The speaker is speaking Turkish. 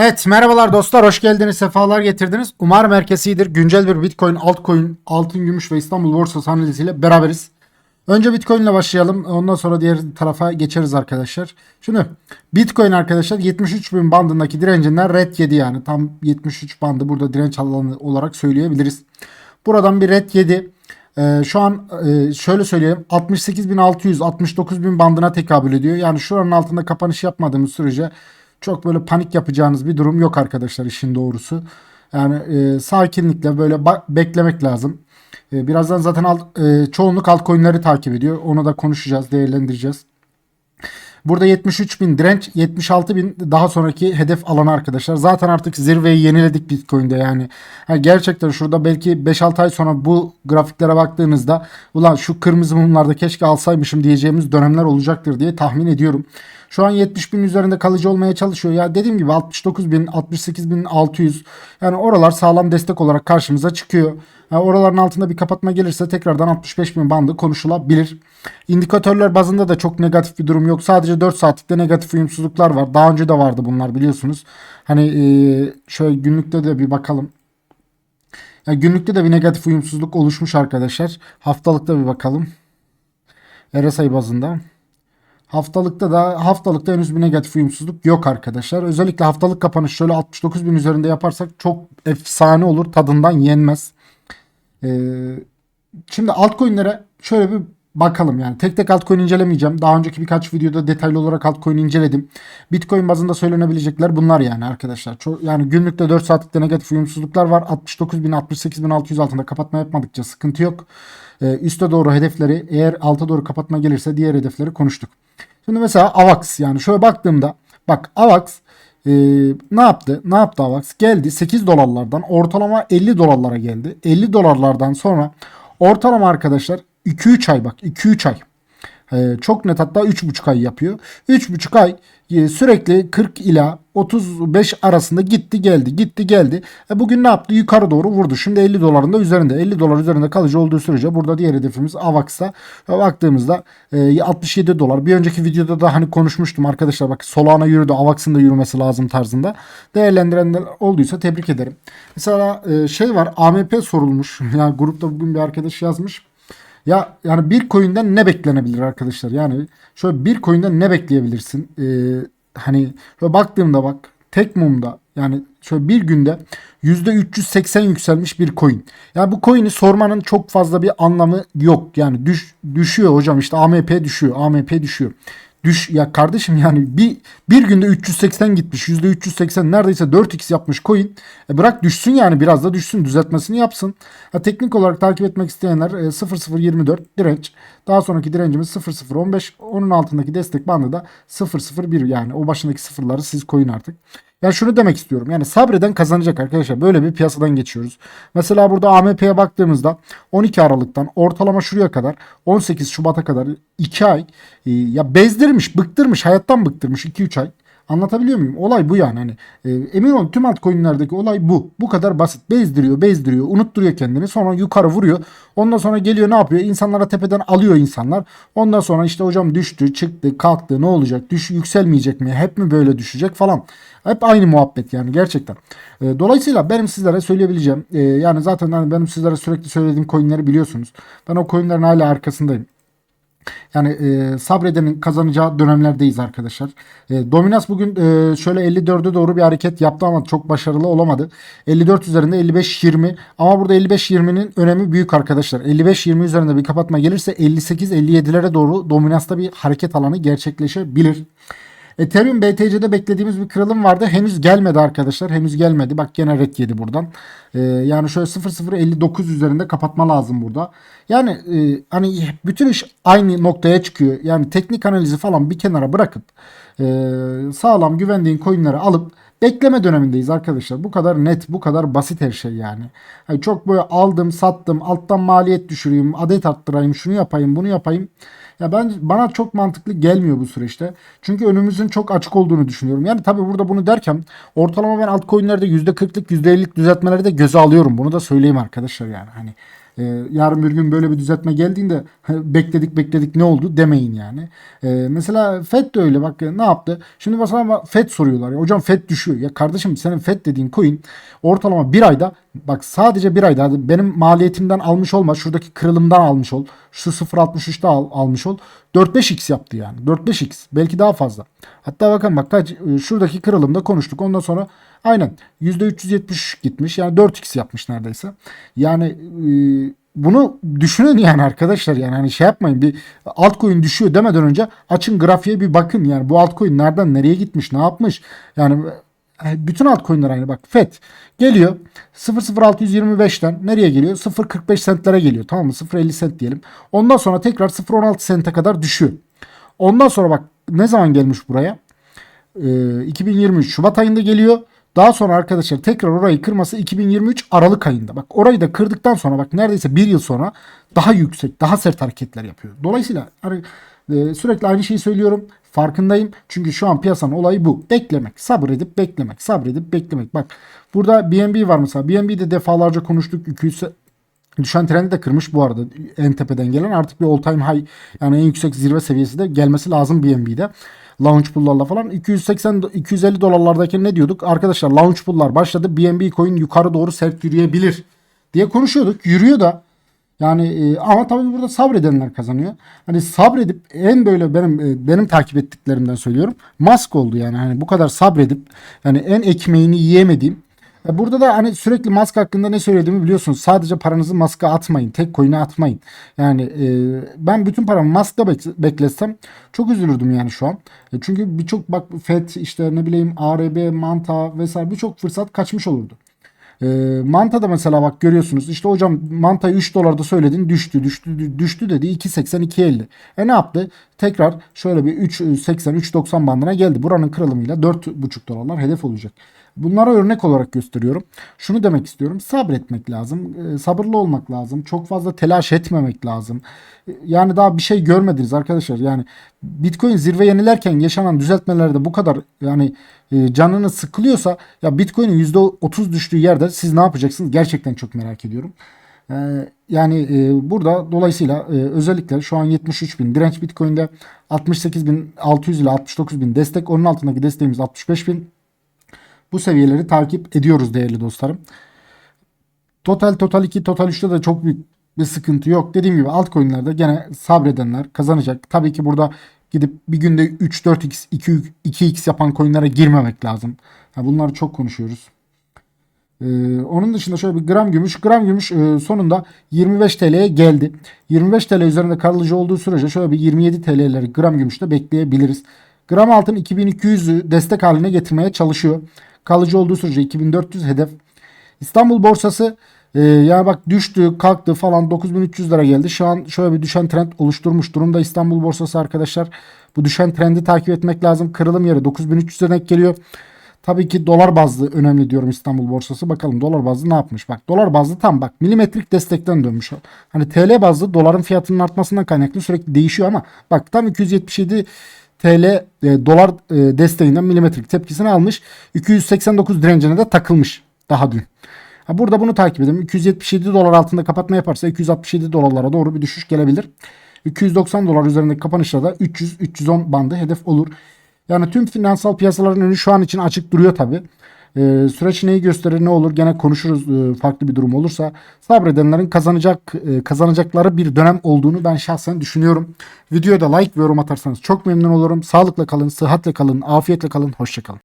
Evet merhabalar dostlar hoş geldiniz sefalar getirdiniz. Umarım herkes iyidir. Güncel bir Bitcoin, altcoin, altın, gümüş ve İstanbul borsası analiziyle beraberiz. Önce Bitcoin ile başlayalım. Ondan sonra diğer tarafa geçeriz arkadaşlar. Şimdi Bitcoin arkadaşlar 73 bin bandındaki direncinden red yedi yani. Tam 73 bandı burada direnç alanı olarak söyleyebiliriz. Buradan bir red yedi. Ee, şu an e, şöyle söyleyeyim 68.600 69.000 bandına tekabül ediyor. Yani şuranın altında kapanış yapmadığımız sürece çok böyle panik yapacağınız bir durum yok arkadaşlar işin doğrusu. Yani e, sakinlikle böyle beklemek lazım. E, birazdan zaten alt, e, çoğunluk altcoin'leri takip ediyor. Onu da konuşacağız, değerlendireceğiz. Burada 73 bin direnç, 76 bin daha sonraki hedef alanı arkadaşlar. Zaten artık zirveyi yeniledik Bitcoin'de yani. Ha, gerçekten şurada belki 5-6 ay sonra bu grafiklere baktığınızda ulan şu kırmızı mumlarda keşke alsaymışım diyeceğimiz dönemler olacaktır diye tahmin ediyorum. Şu an 70 bin üzerinde kalıcı olmaya çalışıyor. Ya dediğim gibi 69 bin, 68 bin 600 yani oralar sağlam destek olarak karşımıza çıkıyor. Yani oraların altında bir kapatma gelirse tekrardan 65 bin bandı konuşulabilir. İndikatörler bazında da çok negatif bir durum yok. Sadece 4 saatlikte negatif uyumsuzluklar var. Daha önce de vardı bunlar biliyorsunuz. Hani e, şöyle günlükte de bir bakalım. Yani günlükte de bir negatif uyumsuzluk oluşmuş arkadaşlar. Haftalıkta bir bakalım. RSI bazında. Haftalıkta da haftalıkta henüz bir negatif uyumsuzluk yok arkadaşlar. Özellikle haftalık kapanış şöyle 69 bin üzerinde yaparsak çok efsane olur. Tadından yenmez. Ee, şimdi altcoin'lere şöyle bir bakalım yani. Tek tek altcoin incelemeyeceğim. Daha önceki birkaç videoda detaylı olarak altcoin inceledim. Bitcoin bazında söylenebilecekler bunlar yani arkadaşlar. Çok, yani günlükte 4 saatlikte negatif uyumsuzluklar var. 69 bin 68 bin 600 altında kapatma yapmadıkça sıkıntı yok. Ee, üste doğru hedefleri eğer alta doğru kapatma gelirse diğer hedefleri konuştuk. Şimdi mesela AVAX yani şöyle baktığımda bak AVAX e, ne yaptı? Ne yaptı AVAX? Geldi 8 dolarlardan ortalama 50 dolarlara geldi. 50 dolarlardan sonra ortalama arkadaşlar 2-3 ay bak 2-3 ay. Ee, çok net hatta 3,5 ay yapıyor. 3,5 ay e, sürekli 40 ila 35 arasında gitti geldi gitti geldi. E bugün ne yaptı? Yukarı doğru vurdu. Şimdi 50 doların da üzerinde. 50 dolar üzerinde kalıcı olduğu sürece burada diğer hedefimiz AVAX'a e, baktığımızda e, 67 dolar. Bir önceki videoda da hani konuşmuştum arkadaşlar bak Solana yürüdü AVAX'ın da yürümesi lazım tarzında. Değerlendirenler olduysa tebrik ederim. Mesela e, şey var AMP sorulmuş. Yani grupta bugün bir arkadaş yazmış. Ya yani bir coin'den ne beklenebilir arkadaşlar? Yani şöyle bir coin'den ne bekleyebilirsin? Ee, hani şöyle baktığımda bak tek mumda yani şöyle bir günde %380 yükselmiş bir coin. Yani bu coin'i sormanın çok fazla bir anlamı yok. Yani düş, düşüyor hocam işte AMP düşüyor. AMP düşüyor. Düş ya kardeşim yani bir bir günde 380 gitmiş. %380 neredeyse 4x yapmış coin. E bırak düşsün yani biraz da düşsün. Düzeltmesini yapsın. Ha, teknik olarak takip etmek isteyenler e, 0024 direnç. Daha sonraki direncimiz 0015. Onun altındaki destek bandı da 001 yani o başındaki sıfırları siz koyun artık. Yani şunu demek istiyorum. Yani sabreden kazanacak arkadaşlar. Böyle bir piyasadan geçiyoruz. Mesela burada AMP'ye baktığımızda 12 Aralık'tan ortalama şuraya kadar 18 Şubat'a kadar 2 ay e, ya bezdirmiş, bıktırmış, hayattan bıktırmış 2-3 ay. Anlatabiliyor muyum? Olay bu yani. Hani, e, emin olun tüm altcoin'lerdeki olay bu. Bu kadar basit. Bezdiriyor, bezdiriyor, unutturuyor kendini. Sonra yukarı vuruyor. Ondan sonra geliyor ne yapıyor? İnsanlara tepeden alıyor insanlar. Ondan sonra işte hocam düştü, çıktı, kalktı. Ne olacak? Düş yükselmeyecek mi? Hep mi böyle düşecek falan. Hep aynı muhabbet yani gerçekten. E, dolayısıyla benim sizlere söyleyebileceğim e, yani zaten hani benim sizlere sürekli söylediğim coin'leri biliyorsunuz. Ben o coin'lerin hala arkasındayım. Yani e, sabredenin kazanacağı dönemlerdeyiz arkadaşlar. E, Dominas bugün e, şöyle 54'e doğru bir hareket yaptı ama çok başarılı olamadı. 54 üzerinde 55-20 ama burada 55-20'nin önemi büyük arkadaşlar. 55-20 üzerinde bir kapatma gelirse 58-57'lere doğru Dominas'ta bir hareket alanı gerçekleşebilir. Ethereum BTC'de beklediğimiz bir kırılım vardı. Henüz gelmedi arkadaşlar. Henüz gelmedi. Bak gene red yedi buradan. Ee, yani şöyle 0.059 üzerinde kapatma lazım burada. Yani e, hani bütün iş aynı noktaya çıkıyor. Yani teknik analizi falan bir kenara bırakıp e, sağlam güvendiğin coinleri alıp bekleme dönemindeyiz arkadaşlar. Bu kadar net, bu kadar basit her şey yani. yani çok böyle aldım, sattım, alttan maliyet düşüreyim, adet arttırayım, şunu yapayım, bunu yapayım. Ya ben bana çok mantıklı gelmiyor bu süreçte. Çünkü önümüzün çok açık olduğunu düşünüyorum. Yani tabii burada bunu derken ortalama ben altcoin'lerde %40'lık %50'lik düzeltmeleri de göze alıyorum. Bunu da söyleyeyim arkadaşlar yani. Hani Ee, yarın bir gün böyle bir düzeltme geldiğinde bekledik bekledik ne oldu demeyin yani. Ee, mesela FED de öyle bak ne yaptı? Şimdi mesela FED soruyorlar. Ya, Hocam FED düşüyor. Ya kardeşim senin FED dediğin coin ortalama bir ayda bak sadece bir ayda benim maliyetimden almış olma şuradaki kırılımdan almış ol. Şu 0.63'te al, almış ol. 4-5x yaptı yani. 4-5x belki daha fazla. Hatta bakın bak kaç e, şuradaki kırılımda konuştuk. Ondan sonra aynen %370 gitmiş. Yani 4x yapmış neredeyse. Yani e, bunu düşünün yani arkadaşlar yani hani şey yapmayın bir altcoin düşüyor demeden önce açın grafiğe bir bakın yani bu altcoin nereden nereye gitmiş ne yapmış yani bütün altcoin'ler aynı bak FED geliyor 00625'ten nereye geliyor 0.45 sentlere geliyor tamam mı 0.50 sent diyelim ondan sonra tekrar 0.16 sente kadar düşüyor ondan sonra bak ne zaman gelmiş buraya Ee, 2023 Şubat ayında geliyor. Daha sonra arkadaşlar tekrar orayı kırması 2023 Aralık ayında. Bak orayı da kırdıktan sonra bak neredeyse bir yıl sonra daha yüksek, daha sert hareketler yapıyor. Dolayısıyla hani, e, sürekli aynı şeyi söylüyorum. Farkındayım. Çünkü şu an piyasanın olayı bu. Beklemek. Sabredip beklemek. Sabredip beklemek. Bak burada BNB var mesela. BNB'de defalarca konuştuk. 200 Düşen trendi de kırmış bu arada en tepeden gelen artık bir all time high yani en yüksek zirve seviyesi de gelmesi lazım BNB'de. Launch pool'larla falan 280 250 dolarlardaki ne diyorduk? Arkadaşlar launch pool'lar başladı. BNB coin yukarı doğru sert yürüyebilir diye konuşuyorduk. Yürüyor da yani e, ama tabii burada sabredenler kazanıyor. Hani sabredip en böyle benim e, benim takip ettiklerimden söylüyorum. Mask oldu yani hani bu kadar sabredip yani en ekmeğini yiyemediğim e, Burada da hani sürekli mask hakkında ne söylediğimi biliyorsunuz. Sadece paranızı maska atmayın. Tek coin'e atmayın. Yani e, ben bütün paramı maskta bek- bekletsem çok üzülürdüm yani şu an. E, çünkü birçok bak FED işte ne bileyim ARB, Manta vesaire birçok fırsat kaçmış olurdu. E, Manta da mesela bak görüyorsunuz. İşte hocam Manta'yı 3 dolarda söyledin düştü düştü düştü dedi 2.80 2.50. E ne yaptı? Tekrar şöyle bir 3.80 3.90 bandına geldi. Buranın kırılımıyla 4.5 dolarlar hedef olacak. Bunlara örnek olarak gösteriyorum. Şunu demek istiyorum. Sabretmek lazım. e, sabırlı olmak lazım. Çok fazla telaş etmemek lazım. E, Yani daha bir şey görmediniz arkadaşlar. Yani Bitcoin zirve yenilerken yaşanan düzeltmelerde bu kadar yani e, canını sıkılıyorsa ya Bitcoin'in %30 düştüğü yerde siz ne yapacaksınız? Gerçekten çok merak ediyorum. E, Yani e, burada dolayısıyla e, özellikle şu an 73 bin direnç Bitcoin'de 68 bin 600 ile 69 bin destek onun altındaki desteğimiz 65 bin. Bu seviyeleri takip ediyoruz değerli dostlarım. Total Total 2 Total 3'te de çok büyük bir sıkıntı yok. Dediğim gibi altcoin'lerde gene sabredenler kazanacak. Tabii ki burada gidip bir günde 3 4x 2 2x yapan coin'lere girmemek lazım. Ya bunları çok konuşuyoruz. Ee, onun dışında şöyle bir gram gümüş. Gram gümüş e, sonunda 25 TL'ye geldi. 25 TL üzerinde kalıcı olduğu sürece şöyle bir 27 TL'leri gram gümüşte bekleyebiliriz. Gram altın 2200'ü destek haline getirmeye çalışıyor. Kalıcı olduğu sürece 2400 hedef. İstanbul borsası e, yani bak düştü kalktı falan 9300 lira geldi. Şu an şöyle bir düşen trend oluşturmuş durumda İstanbul borsası arkadaşlar. Bu düşen trendi takip etmek lazım. Kırılım yeri 9300'e denk geliyor. Tabii ki dolar bazlı önemli diyorum İstanbul borsası. Bakalım dolar bazlı ne yapmış? Bak dolar bazlı tam bak milimetrik destekten dönmüş. Hani TL bazlı doların fiyatının artmasından kaynaklı sürekli değişiyor ama bak tam 277 TL e, dolar e, desteğinden milimetrik tepkisini almış. 289 direncine de takılmış daha dün. Ha, burada bunu takip edelim. 277 dolar altında kapatma yaparsa 267 dolarlara doğru bir düşüş gelebilir. 290 dolar üzerindeki kapanışta da 300-310 bandı hedef olur. Yani tüm finansal piyasaların önü şu an için açık duruyor tabi. Ee, süreç neyi gösterir ne olur gene konuşuruz ee, farklı bir durum olursa. Sabredenlerin kazanacak e, kazanacakları bir dönem olduğunu ben şahsen düşünüyorum. Videoya da like ve yorum atarsanız çok memnun olurum. Sağlıkla kalın, sıhhatle kalın, afiyetle kalın, hoşçakalın.